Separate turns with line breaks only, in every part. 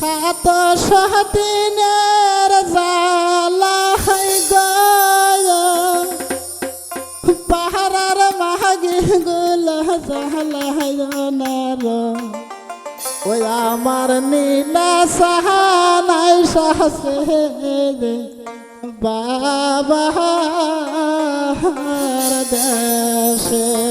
সাত জালা জালাই পাহারার মাহাগে গোল জালার ওই আমার নীলা সাহালাই সাহসে বাবা দেশে।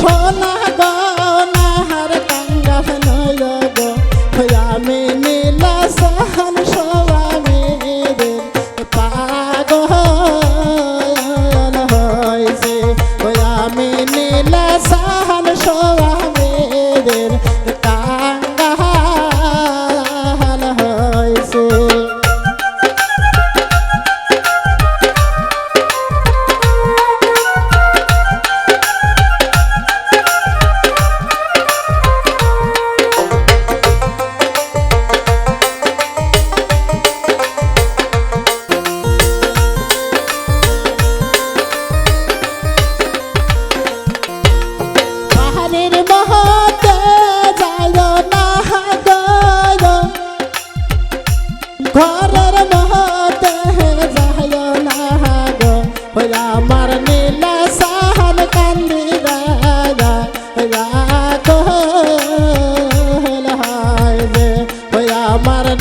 সোনা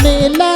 de la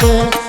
그